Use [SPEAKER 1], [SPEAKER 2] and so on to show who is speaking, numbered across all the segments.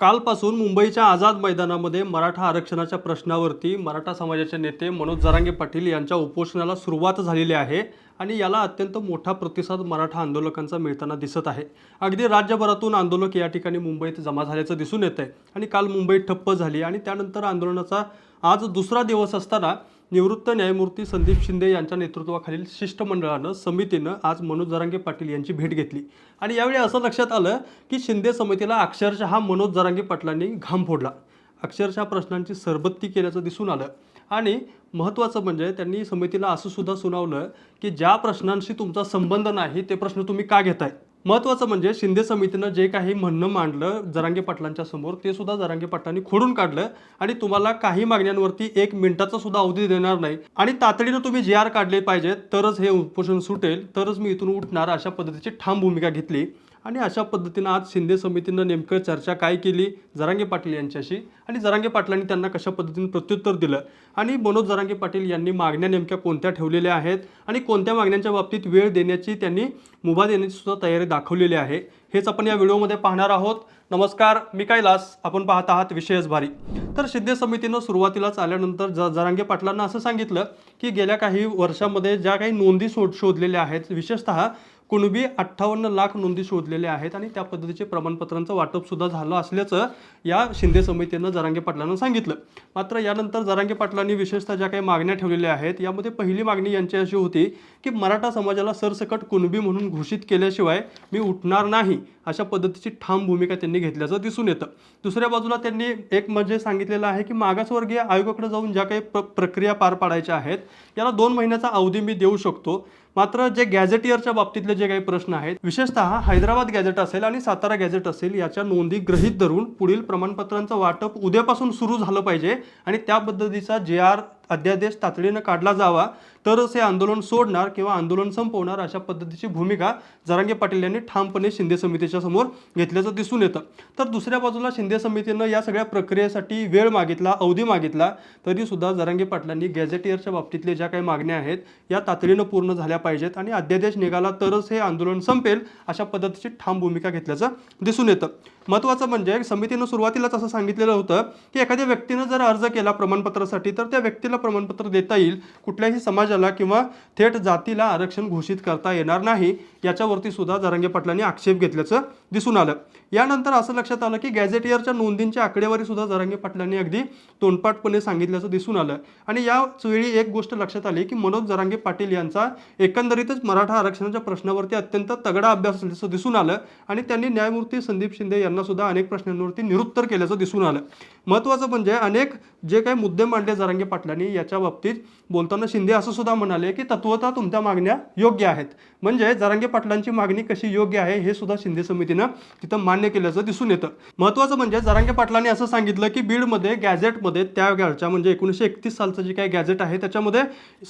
[SPEAKER 1] कालपासून मुंबईच्या आझाद मैदानामध्ये मराठा आरक्षणाच्या प्रश्नावरती मराठा समाजाचे नेते मनोज जरांगे पाटील यांच्या उपोषणाला सुरुवात झालेली आहे आणि याला अत्यंत मोठा प्रतिसाद मराठा आंदोलकांचा मिळताना दिसत आहे. अगदी राज्यभरातून आंदोलक या ठिकाणी मुंबईत जमा झाल्याचं दिसून येत आहे आणि काल मुंबईत ठप्प झाली आणि त्यानंतर आंदोलनाचा आज दुसरा दिवस असताना निवृत्त न्यायमूर्ती संदीप शिंदे यांच्या नेतृत्वाखालील शिष्टमंडळानं समितीनं आज मनोज जरांगे पाटील यांची भेट घेतली. आणि यावेळी असं लक्षात आलं की शिंदे समितीला अक्षरशः मनोज जरांगे पाटलांनी घाम फोडला. अक्षरशः प्रश्नांची सरबत्ती केल्याचं दिसून आलं. आणि महत्त्वाचं म्हणजे त्यांनी समितीला असं सुद्धा सुनावलं की ज्या प्रश्नांशी तुमचा संबंध नाही ते प्रश्न तुम्ही का घेताय? महत्त्वाचं म्हणजे शिंदे समितीनं जे काही म्हणणं मांडलं जरांगे पाटलांच्या समोर ते सुद्धा जरांगे पाटलांनी खोडून काढलं आणि तुम्हाला काही मागण्यांवरती एक मिनिटाचा सुद्धा अवधी देणार नाही. आणि तातडीनं तुम्ही जे आर काढले पाहिजेत तरच हे उपोषण सुटेल तरच मी इथून उठणार अशा पद्धतीची ठाम भूमिका घेतली. आणि अशा पद्धतीनं आज शिंदे समितीनं नेमकं चर्चा काय केली जरांगे पाटील यांच्याशी आणि जरांगे पाटलांनी त्यांना कशा पद्धतीनं प्रत्युत्तर दिलं आणि मनोज जरांगे पाटील यांनी मागण्या नेमक्या कोणत्या ठेवलेल्या आहेत आणि कोणत्या मागण्यांच्या बाबतीत वेळ देण्याची त्यांनी मुभा देण्याची सुद्धा तयारी दाखवलेली आहे. हेच आपण या व्हिडिओमध्ये पाहणार आहोत. नमस्कार मी कैलास. आपण पाहत आहात विषयच भारी. तर शिंदे समितीनं सुरुवातीलाच आल्यानंतर ज जरांगे पाटलांना असं सांगितलं की गेल्या काही वर्षामध्ये ज्या काही नोंदी शोध शोधलेल्या आहेत विशेषतः कुणबी अठ्ठावन्न लाख नोंदी शोधलेल्या आहेत आणि त्या पद्धतीचे प्रमाणपत्रांचं वाटप सुद्धा झालं असल्याचं या शिंदे समितीनं जरांगे पाटलांना सांगितलं. मात्र यानंतर जरांगे पाटलांनी विशेषतः ज्या काही मागण्या ठेवलेल्या आहेत यामध्ये पहिली मागणी यांची अशी होती की मराठा समाजाला सरसकट कुणबी म्हणून घोषित केल्याशिवाय मी उठणार नाही अशा पद्धतीची ठाम भूमिका त्यांनी घेतल्याचं दिसून येतं. दुसऱ्या बाजूला त्यांनी एक म्हणजे सांगितलेलं आहे की मागासवर्गीय आयोगाकडे जाऊन ज्या काही प्र प्रक्रिया पार पाडायच्या आहेत याला दोन महिन्याचा अवधी मी देऊ शकतो. मात्र जे गॅझेटियरच्या बाबतीतले जे काही प्रश्न आहेत विशेषतः हैदराबाद गॅझेट असेल आणि सातारा गॅझेट असेल याच्या नोंदी गृहीत धरून पुढील प्रमाणपत्रांचं वाटप उद्यापासून सुरू झालं पाहिजे आणि त्या पद्धतीचा जे आर अध्यादेश तातडीनं काढला जावा तरच हे आंदोलन सोडणार किंवा आंदोलन संपवणार अशा पद्धतीची भूमिका जरांगे पाटील यांनी ठामपणे शिंदे समितीच्या समोर घेतल्याचं दिसून येतं. तर दुसऱ्या बाजूला शिंदे समितीनं या सगळ्या प्रक्रियेसाठी वेळ मागितला अवधी मागितला तरीसुद्धा जरांगे पाटलांनी गॅझेटियरच्या बाबतीतले ज्या काही मागण्या आहेत या तातडीनं पूर्ण झाल्या पाहिजेत आणि अध्यादेश निघाला तरच हे आंदोलन संपेल अशा पद्धतीची ठाम भूमिका घेतल्याचं दिसून येतं. महत्त्वाचं म्हणजे समितीनं सुरुवातीलाच असं सांगितलेलं होतं की एखाद्या व्यक्तीनं जर अर्ज केला प्रमाणपत्रासाठी तर त्या व्यक्तीला प्रमाणपत्र देता येईल. कुठल्याही समाजाला किंवा थेट जातीला आरक्षण घोषित करता येणार नाही. याच्यावरती सुद्धा जरांगे पाटलांनी आक्षेप घेतल्याचं दिसून आलं. यानंतर असं लक्षात आलं की गॅझेटियरच्या नोंदींची आकडेवारी सुद्धा जरांगे पाटलांनी अगदी तोंडपाठपणे सांगितल्याचं दिसून आलं. आणि याच वेळी एक गोष्ट लक्षात आली की मनोज जरांगे पाटील यांचा एकंदरीतच मराठा आरक्षणाच्या प्रश्नावरती अत्यंत तगडा अभ्यास असल्याचं दिसून आलं. आणि त्यांनी न्यायमूर्ती संदीप शिंदे यांना सुद्धा अनेक प्रश्नांवरती निरुत्तर केल्याचं दिसून आलं. महत्त्वाचं म्हणजे अनेक जे काही मुद्दे मांडले जरांगे पाटलांनी याच्या बाबतीत बोलताना शिंदे असं सुद्धा म्हणाले की तत्वता तुमच्या मागण्या योग्य आहेत. म्हणजे जरांगे पाटलांची मागणी कशी योग्य आहे हे सुद्धा शिंदे समितीनं तिथं मान्य केल्याचं दिसून येतं. महत्त्वाचं म्हणजे जरांगे पाटलांनी असं सांगितलं की बीडमध्ये गॅझेटमध्ये त्या काळच्या म्हणजे एकोणीसशे एकतीस सालचं जे काही गॅझेट आहे त्याच्यामध्ये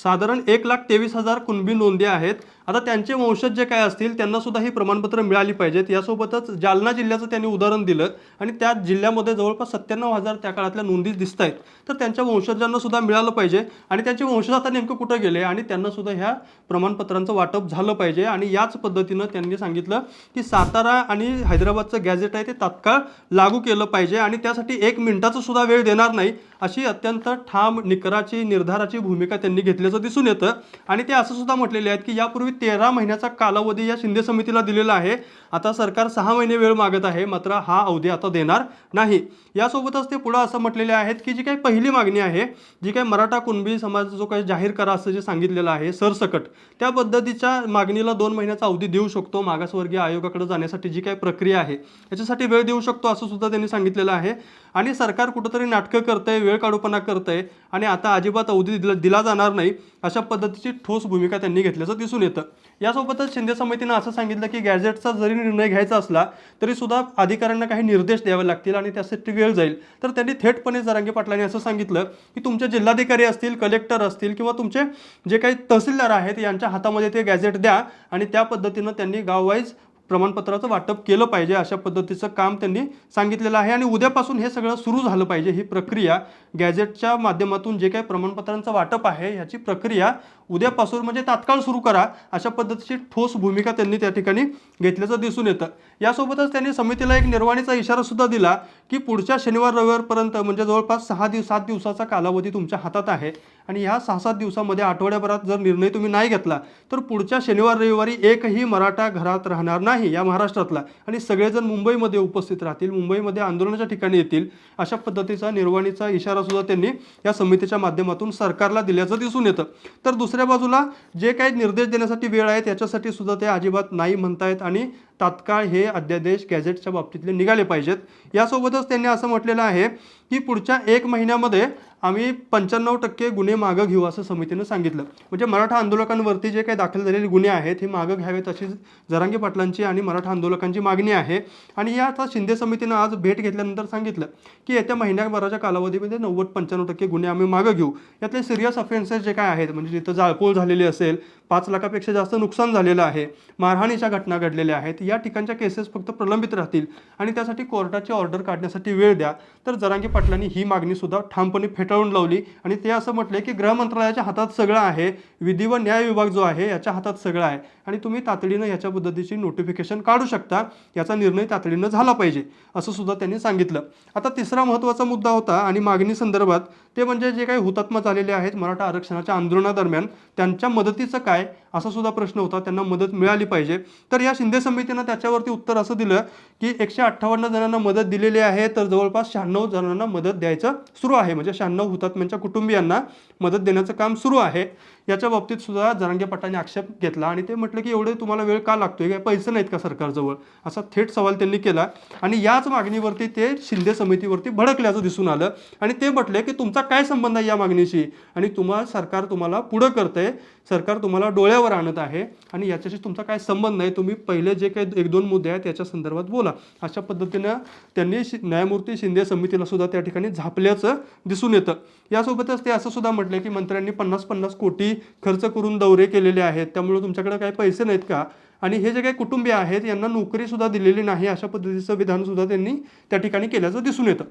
[SPEAKER 1] साधारण एक लाख तेवीस हजार कुणबी नोंदी आहेत. आता त्यांचे वंशज जे काय असतील त्यांना सुद्धा ही प्रमाणपत्र मिळाली पाहिजेत. यासोबतच जालना जिल्ह्याचं त्यांनी उदाहरण दिलं आणि त्या जिल्ह्यामध्ये जवळपास सत्त्याण्णव हजार त्या काळातल्या नोंदी दिसत आहेत. तर त्यांच्या वंशजांना सुद्धा मिळालं पाहिजे आणि त्यांचे वंशज आता नेमकं कुठं गेले आणि त्यांना सुद्धा ह्या प्रमाणपत्रांचं वाटप झालं पाहिजे. आणि याच पद्धतीनं त्यांनी सांगितलं की सातारा आणि हैदराबादचं गॅझेट आहे ते तात्काळ लागू केलं पाहिजे आणि त्यासाठी एक मिनिटाचा सुद्धा वेळ देणार नाही. अशी अत्यंत ठाम निकराची निर्धाराची भूमिका त्यांनी घेतल्याचं दिसून येतं. आणि ते असं सुद्धा म्हटलेले आहेत की यापूर्वी तेरा महिन्याचा कालावधी या शिंदे समितीला दिलेला आहे. आता सरकार सहा महिने वेळ मागत आहे मात्र हा अवधी आता देणार नाही. यासोबतच ते पुढं असं म्हटलेले आहेत की जी काही पहिली मागणी आहे जी काही मराठा कुणबी समाज जो काही जाहीर करा असं जे सांगितलेलं आहे सरसकट त्या पद्धतीच्या मागणीला दोन महिन्याचा अवधी देऊ शकतो मागासवर्गीय आयोगाकडे जाण्यासाठी जी काही प्रक्रिया आहे याच्यासाठी वेळ देऊ शकतो असं सुद्धा त्यांनी सांगितलेलं आहे. आणि सरकार कुठंतरी नाटकं करतंय वेळ काढूपणा करतंय आणि आता अजिबात अवधी दिला दिला जाणार नाही अशा पद्धतीची ठोस भूमिका त्यांनी घेतल्याचं दिसून येतं. यासोबतच शिंदे समितीनं असं सांगितलं की गॅझेटचा जरी निर्णय घ्यायचा असला तरी सुद्धा अधिकाऱ्यांना काही निर्देश द्यावे लागतील आणि त्यासाठी वेळ जाईल. तर त्यांनी थेटपणे जरांगे पाटलांनी असं सांगितलं की तुमचे जिल्हाधिकारी असतील कलेक्टर असतील किंवा तुमचे जे काही तहसीलदार आहेत यांच्या हातामध्ये ते गॅझेट द्या आणि त्या पद्धतीनं त्यांनी गाववाईज प्रमाणपत्राचं वाटप केलं पाहिजे अशा पद्धतीचं काम त्यांनी सांगितलेलं आहे. आणि उद्यापासून हे सगळं सुरू झालं पाहिजे ही प्रक्रिया. गॅझेटच्या माध्यमातून जे काही प्रमाणपत्रांचं वाटप आहे ह्याची प्रक्रिया उद्यापासून म्हणजे तात्काळ सुरू करा अशा पद्धतीची ठोस भूमिका त्यांनी त्या ठिकाणी घेतल्याचं दिसून येतं. यासोबतच त्यांनी समितीला एक निर्वाणीचा इशारा सुद्धा दिला की पुढच्या शनिवार रविवारपर्यंत म्हणजे जवळपास सहा दिवस सात दिवसाचा कालावधी तुमच्या हातात आहे. आणि ह्या सहा सात दिवसामध्ये आठवड्याभरात जर निर्णय तुम्ही नाही घेतला तर पुढच्या शनिवार रविवारी एकही मराठा घरात राहणार नाही या महाराष्ट्रातला. आणि सगळेजण मुंबईमध्ये उपस्थित राहतील मुंबईमध्ये आंदोलनाच्या ठिकाणी येतील अशा पद्धतीचा निर्वाणीचा इशारासुद्धा त्यांनी या समितीच्या माध्यमातून सरकारला दिल्याचं दिसून येतं. तर दुसऱ्या बाजूला जे काही निर्देश देण्यासाठी वेळ आहे त्याच्यासाठी सुद्धा ते अजिबात नाही म्हणतायत आणि तात्काळ हे अध्यादेश गॅझेटच्या बाबतीतले निघाले पाहिजेत. यासोबतच त्यांनी असं म्हटलेलं आहे की पुढच्या एक महिन्यामध्ये आम्ही पंच्याण्णव टक्के गुन्हे मागं घेऊ असं समितीनं सांगितलं. म्हणजे मराठा आंदोलकांवरती जे काही दाखल झालेले गुन्हे आहेत हे मागं घ्यावेत अशी जरांगे पाटलांची आणि मराठा आंदोलकांची मागणी आहे. आणि या आता शिंदे समितीनं आज भेट घेतल्यानंतर सांगितलं की येत्या महिन्याभराच्या कालावधीमध्ये नव्वद पंच्याण्णव टक्के गुन्हे आम्ही मागं घेऊ. यातले सिरियस ऑफेन्सेस जे काय आहेत म्हणजे जिथं जाळपोळ झालेली असेल पाच लाखापेक्षा जास्त नुकसान झालेलं आहे मारहाणीच्या घटना घडलेल्या आहेत या ठिकाणच्या केसेस फक्त प्रलंबित राहतील. आणि त्यासाठी कोर्टाची ऑर्डर काढण्यासाठी वेळ द्या. तर जरांगे पाटलांनी ही मागणीसुद्धा ठामपणे फेट फेटाळून लावली. आणि ते असं म्हटले की गृह मंत्रालयाच्या हातात सगळं आहे. विधी व न्याय विभाग जो आहे याच्या हातात सगळं आहे. आणि तुम्ही तातडीनं याच्या पद्धतीची नोटिफिकेशन काढू शकता. याचा निर्णय तातडीनं झाला पाहिजे असं सुद्धा त्यांनी सांगितलं. आता तिसरा महत्त्वाचा मुद्दा होता आणि मागणी संदर्भात ते म्हणजे जे काही हुतात्मा झालेले आहेत मराठा आरक्षणाच्या आंदोलनादरम्यान त्यांच्या मदतीचं काय असा सुद्धा प्रश्न होता त्यांना मदत मिळाली पाहिजे. तर या शिंदे समितीनं त्याच्यावरती उत्तर असं दिलं की एकशे अठ्ठावन्न जणांना मदत दिलेली आहे तर जवळपास शहाण्णव जणांना मदत द्यायचं सुरू आहे. म्हणजे शहाण्णव हुतात्म्यांच्या कुटुंबियांना मदत देण्याचं काम सुरू आहे. याच्या बाबतीत सुद्धा जरांगेपटाने आक्षेप घेतला आणि ते म्हटलं की एवढे तुम्हाला वेळ का लागतोय? काय पैसे नाहीत का सरकारजवळ? असा थेट सवाल त्यांनी केला. आणि याच मागणीवरती ते शिंदे समितीवरती भडकल्याचं दिसून आलं. आणि ते म्हटले की तुमचा काय संबंध आहे या मागणीशी? आणि तुम्हाला सरकार तुम्हाला पुढं करतंय. सरकार तुम्हाला डोळ्यावर आणत आहे. आणि याच्याशी तुमचा काय संबंध नाही? तुम्ही पहिले जे काही एक दोन मुद्दे आहेत त्याच्या संदर्भात बोला. अशा पद्धतीनं त्यांनी शि- न्यायमूर्ती शिंदे समितीला सुद्धा त्या ठिकाणी झापल्याचं दिसून येतं. यासोबतच ते असं सुद्धा म्हटलं की मंत्र्यांनी पन्नास पन्नास कोटी खर्च करून दौरे केलेले आहेत त्यामुळे तुमच्याकडे काही पैसे नाहीत का? आणि हे जे काही कुटुंबीय आहेत यांना नोकरीसुद्धा दिलेली नाही अशा पद्धतीचं विधानसुद्धा त्यांनी त्या ठिकाणी केल्याचं दिसून येतं.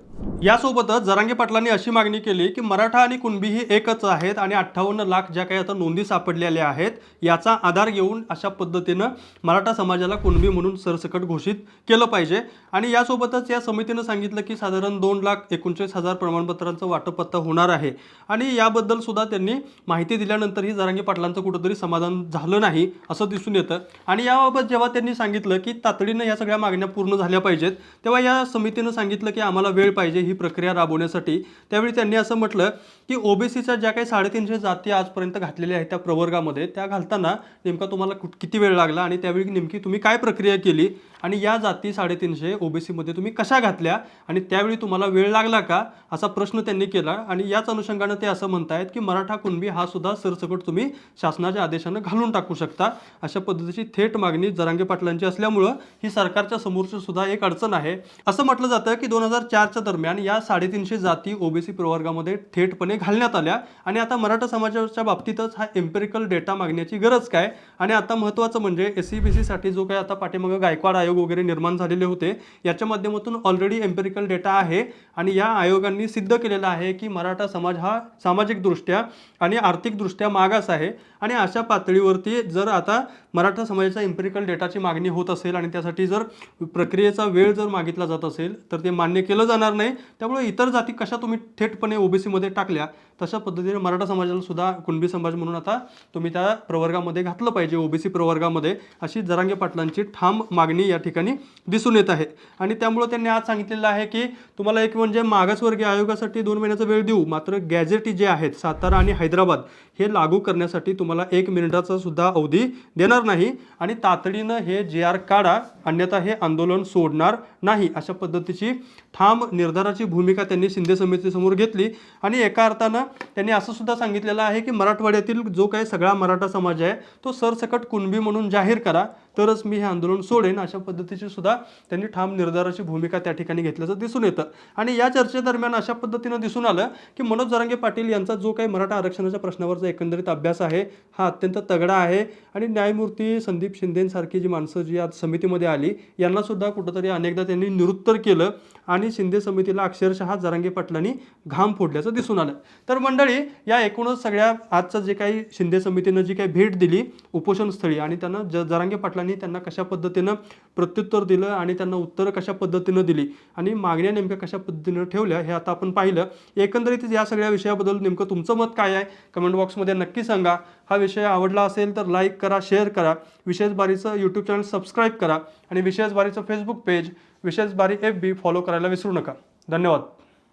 [SPEAKER 1] यासोबतच जरांगे पाटलांनी अशी मागणी केली की मराठा आणि कुणबी ही एकच आहेत आणि अठ्ठावन्न लाख ज्या काही आता नोंदी सापडलेल्या आहेत याचा आधार घेऊन अशा पद्धतीनं मराठा समाजाला कुणबी म्हणून सरसकट घोषित केलं पाहिजे. आणि यासोबतच या समितीनं सांगितलं की साधारण दोन लाख एकोणचाळीस हजार प्रमाणपत्रांचं वाटप आता होणार आहे. आणि याबद्दल सुद्धा त्यांनी माहिती दिल्यानंतरही जरांगे पाटलांचं कुठंतरी समाधान झालं नाही असं दिसून येतं. आणि आणि याबाबत जेव्हा त्यांनी सांगितलं की तातडीनं या सगळ्या मागण्या पूर्ण झाल्या पाहिजेत तेव्हा या समितीनं सांगितलं की आम्हाला वेळ पाहिजे ही प्रक्रिया राबवण्यासाठी. त्यावेळी त्यांनी असं म्हटलं की ओबीसीच्या ज्या काही साडेतीनशे जाती आजपर्यंत घातलेल्या आहेत त्या प्रवर्गामध्ये त्या घालताना नेमका तुम्हाला किती वेळ लागला आणि त्यावेळी नेमकी तुम्ही काय प्रक्रिया केली? आणि या जाती साडेतीनशे ओबीसीमध्ये तुम्ही कशा घातल्या आणि त्यावेळी तुम्हाला वेळ लागला का असा प्रश्न त्यांनी केला आणि याच अनुषंगानं ते असं म्हणतायत की मराठा कुणबी हा सुद्धा सरसकट तुम्ही शासनाच्या आदेशानं घालून टाकू शकता. अशा पद्धतीची थेट मागणी जरांगे पाटलांची असल्यामुळं ही सरकारच्या समोरची सुद्धा एक अडचण आहे. असं म्हटलं जातं की दोन हजार चारच्या दरम्यान या साडेतीनशे जाती ओबीसी प्रवर्गामध्ये थेटपणे घालण्यात आल्या आणि आता मराठा समाजाच्या बाबतीतच हा एम्पेरिकल डेटा मागण्याची गरज काय? आणि आता महत्त्वाचं म्हणजे एस सी बी सीसाठी जो काही आता पाठीमागं गायकवाड आहे आयोग वगैरे निर्माण झालेले होते. याच्या माध्यमातून ऑलरेडी एम्पेरिकल डेटा आहे आणि या आयोगांनी सिद्ध केलेलं आहे की मराठा समाज हा सामाजिकदृष्ट्या आणि आर्थिकदृष्ट्या मागास आहे आणि अशा पातळीवरती जर आता मराठा समाजाच्या एम्पेरिकल डेटाची मागणी होत असेल आणि त्यासाठी जर प्रक्रियेचा वेळ जर मागितला जात असेल तर ते मान्य केलं जाणार नाही. त्यामुळे इतर जाती कशा तुम्ही थेटपणे ओबीसीमध्ये टाकल्या? तशा पद्धतीने मराठा समाजाला सुद्धा कुणबी समाज म्हणून आता तुम्ही त्या प्रवर्गामध्ये घातलं पाहिजे ओबीसी प्रवर्गामध्ये अशी जरांगे पाटलांची ठाम मागणी या ठिकाणी दिसून येत आहे. आणि त्यामुळं त्यांनी आज सांगितलेलं आहे की तुम्हाला एक म्हणजे मागासवर्गीय आयोगासाठी दोन महिन्याचा वेळ देऊ मात्र गॅजेटी जे आहेत सातारा आणि हैदराबाद हे लागू करण्यासाठी तुम्हाला एक मिनिटाचा सुद्धा अवधी देणार नाही. आणि तातडीनं हे जे आर काढा अन्यथा हे आंदोलन सोडणार नाही अशा पद्धतीची ठाम निर्धाराची भूमिका त्यांनी शिंदे समितीसमोर घेतली. आणि एका अर्थानं त्यांनी असं सुद्धा सांगितलेलं आहे की मराठवाड्यातील जो काही सगळा मराठा समाज आहे तो सरसकट कुणबी म्हणून जाहीर करा. तरच मी हे आंदोलन सोडेन अशा पद्धतीची सुद्धा त्यांनी ठाम निर्धाराची भूमिका त्या ठिकाणी घेतल्याचं दिसून येतं. आणि या चर्चेदरम्यान अशा पद्धतीनं दिसून आलं की मनोज जरांगे पाटील यांचा जो काही मराठा आरक्षणाच्या प्रश्नावरचा एकंदरीत अभ्यास आहे हा अत्यंत तगडा आहे. आणि न्यायमूर्ती संदीप शिंदेसारखी जी माणसं जी आज समितीमध्ये आली यांनासुद्धा कुठंतरी अनेकदा त्यांनी निरुत्तर केलं आणि शिंदे समितीला अक्षरशः जरांगे पाटलांनी घाम फोडल्याचं दिसून आलं. तर मंडळी या एकूणच सगळ्या आजचं जे काही शिंदे समितीनं जी काही भेट दिली उपोषणस्थळी आणि त्यांना ज जरांगे पाटलांनी आणि त्यांना कशा पद्धतीनं प्रत्युत्तर दिलं आणि त्यांना उत्तरं कशा पद्धतीनं दिली आणि मागण्या नेमक्या कशा पद्धतीनं ठेवल्या हे आता आपण पाहिलं. एकंदरीत या सगळ्या विषयाबद्दल नेमकं तुमचं मत काय आहे? कमेंट बॉक्समध्ये नक्की सांगा. हा विषय आवडला असेल तर लाईक करा शेअर करा. विशेष बारीचं यूट्यूब चॅनल सबस्क्राईब करा आणि विशेष बारीचं फेसबुक पेज विशेष बारी एफ बी फॉलो करायला विसरू नका. धन्यवाद.